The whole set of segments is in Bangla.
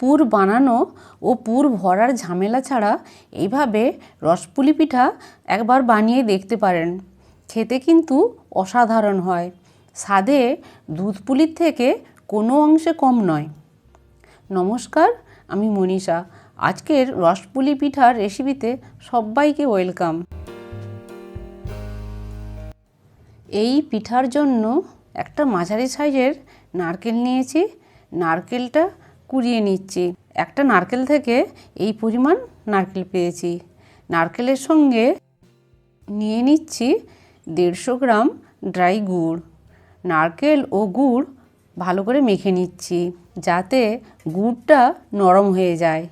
পুর বানানো ও পুর ভরার ঝামেলা ছাড়া এইভাবে রসপুলি পিঠা একবার বানিয়ে দেখতে পারেন। খেতে কিন্তু অসাধারণ হয়। স্বাদে দুধ পুলির থেকে কোনো অংশে কম নয়। নমস্কার, আমি মনীষা। আজকের রসপুলি পিঠার রেসিপিতে সবাইকে ওয়েলকাম। এই পিঠার জন্য একটা মাঝারি সাইজের নারকেল নিয়েছি। নারকেলটা কুড়িয়ে নিচ্ছি। একটা নারকেল থেকে এই পরিমাণ নারকেল পেয়েছি। নারকেলের সঙ্গে নিয়ে নিচ্ছি দেড়শো গ্রাম ড্রাই গুড়। নারকেল ও গুড় ভালো করে মেখে নিচ্ছি যাতে গুড়টা নরম হয়ে যায়।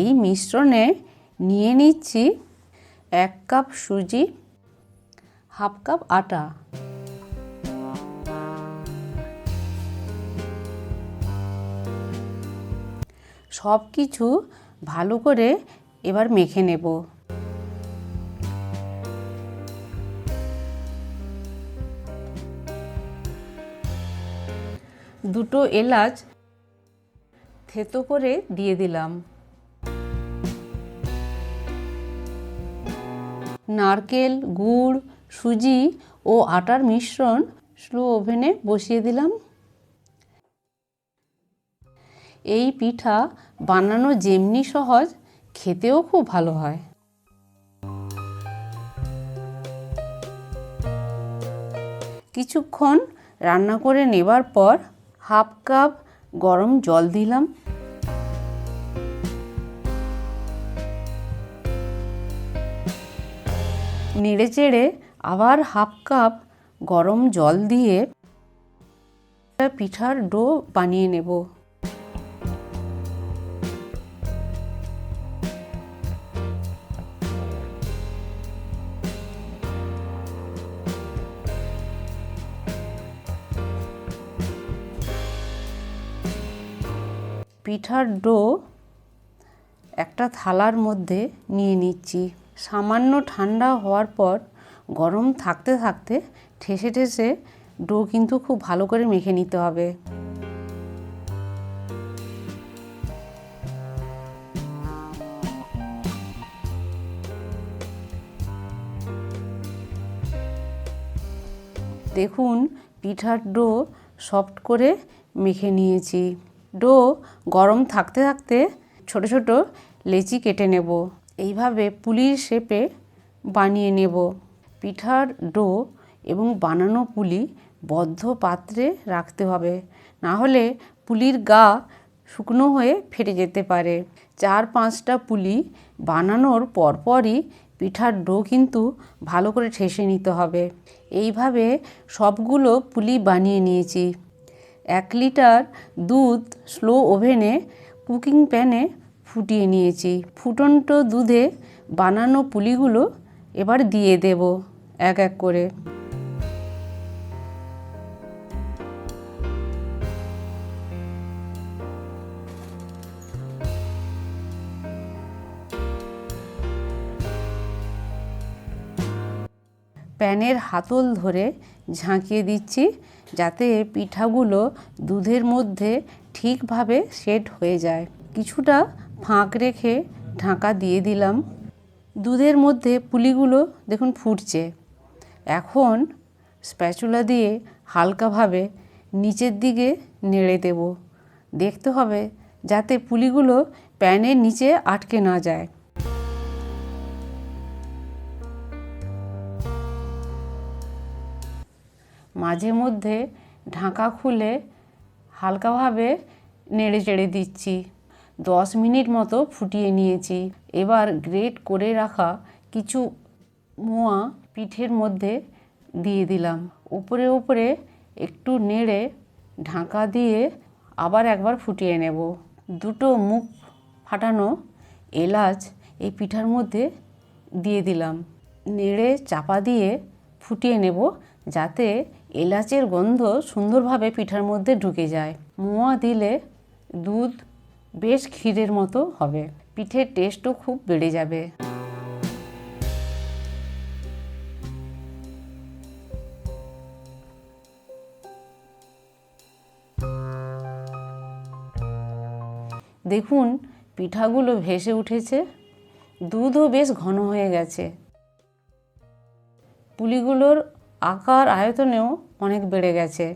এই মিশ্রণে নিয়ে নিচ্ছি এক কাপ সুজি, হাফ কাপ আটা। সব কিছু ভালো করে এবার মেখে নেব। দুটো এলাচ থেতো করে দিয়ে দিলাম। নারকেল, গুড়, সুজি ও আটার মিশ্রণ স্লো ওভেনে বসিয়ে দিলাম। এই পিঠা বানানো যেমনি সহজ, খেতেও খুব ভালো হয়। কিছুক্ষণ রান্না করে নেবার পর হাফ কাপ গরম জল দিলাম। নেড়ে চেড়ে আবার হাফ কাপ গরম জল দিয়ে পিঠার ডো বানিয়ে নেব। পিঠার ডো একটা থালার মধ্যে নিয়ে নিচ্ছি। সামান্য ঠান্ডা হওয়ার পর গরম থাকতে থাকতে ঠেসে ঠেসে ডো কিন্তু খুব ভালো করে মেখে নিতে হবে। দেখুন, পিঠার ডো সফট করে মেখে নিয়েছি। ডো গরম থাকতে থাকতে ছোট ছোট লেচি কেটে নেব। এইভাবে পুলির শেপে বানিয়ে নেব। পিঠার ডো এবং বানানো পুলি বদ্ধ পাত্রে রাখতে হবে। না হলে পুলির গা শুকনো হয়ে ফেটে যেতে পারে। চার পাঁচটা পুলি বানানোর পরপরই পিঠার ডো কিন্তু ভালো করে ঠেসে নিতে হবে। এইভাবে সবগুলো পুলি বানিয়ে নিয়েছি। এক লিটার দুধ স্লো ওভেনে, কুকিং প্যানে ফুটিয়ে নিয়েছি। ফুটন্ত দুধে বানানো পুলিগুলো এবার দিয়ে দেব এক এক করে। প্যানের হাতল ধরে ঝাঁকিয়ে দিচ্ছি যাতে পিঠাগুলো দুধের মধ্যে ঠিকভাবে সেট হয়ে যায়। কিছুটা ফাঁক রেখে ঢাকা দিয়ে দিলাম। দুধের মধ্যে পুলিগুলো দেখুন ফুটছে। এখন স্প্যাচুলা দিয়ে হালকাভাবে নিচের দিকে নেড়ে দেব। দেখতে হবে যাতে পুলিগুলো প্যানের নিচে আটকে না যায়। মাঝে মধ্যে ঢাকা খুলে হালকাভাবে নেড়ে চেড়ে দিচ্ছি। দশ মিনিট মতো ফুটিয়ে নিয়েছি। এবার গ্রেট করে রাখা কিছু মোয়া পিঠের মধ্যে দিয়ে দিলাম। উপরে উপরে একটু নেড়ে ঢাকা দিয়ে আবার একবার ফুটিয়ে নেব। দুটো মুখ ফাটানো এলাচ এই পিঠার মধ্যে দিয়ে দিলাম। নেড়ে চাপা দিয়ে ফুটিয়ে নেব যাতে এলাচের গন্ধ সুন্দরভাবে পিঠার মধ্যে ঢুকে যায়। মোয়া দিলে দুধ বেশ ক্ষীরের মতো হবে। পিঠের টেস্টও খুব বেড়ে যাবে। দেখুন, পিঠাগুলো ভেসে উঠেছে। দুধও বেশ ঘন হয়ে গেছে। পুলিগুলোর আকার আয়তনেও অনেক বেড়ে গেছে।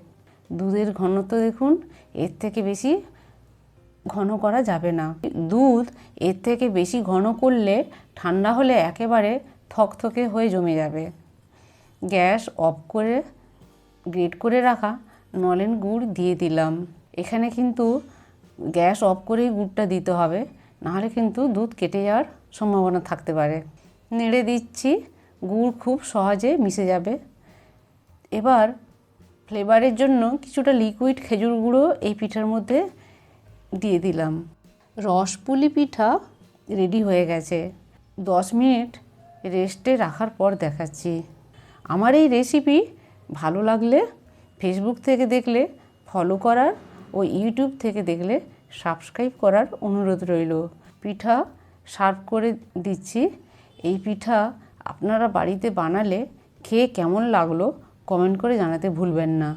দুধের ঘনত্ব দেখুন, এর থেকে বেশি ঘন করা যাবে না। দুধ এর থেকে বেশি ঘন করলে ঠান্ডা হলে একেবারে থকথকে হয়ে জমে যাবে। গ্যাস অফ করে গ্রেট করে রাখা নলেন গুড় দিয়ে দিলাম। এখানে কিন্তু গ্যাস অফ করেই গুড়টা দিতে হবে, নাহলে কিন্তু দুধ কেটে যাওয়ার সম্ভাবনা থাকতে পারে। নেড়ে দিচ্ছি, গুড় খুব সহজে মিশে যাবে। এবার ফ্লেভারের জন্য কিছুটা লিকুইড খেজুর গুঁড়ো এই পিঠার মধ্যে দিয়ে দিলাম। রসপুলি পিঠা রেডি হয়ে গেছে। দশ মিনিট রেস্টে রাখার পর দেখাচ্ছি। আমার এই রেসিপি ভালো লাগলে ফেসবুক থেকে দেখলে ফলো করার ও ইউটিউব থেকে দেখলে সাবস্ক্রাইব করার অনুরোধ রইল। পিঠা সার্ভ করে দিচ্ছি। এই পিঠা আপনারা বাড়িতে বানালে খেয়ে কেমন লাগল কমেন্ট করে জানাতে ভুলবেন না।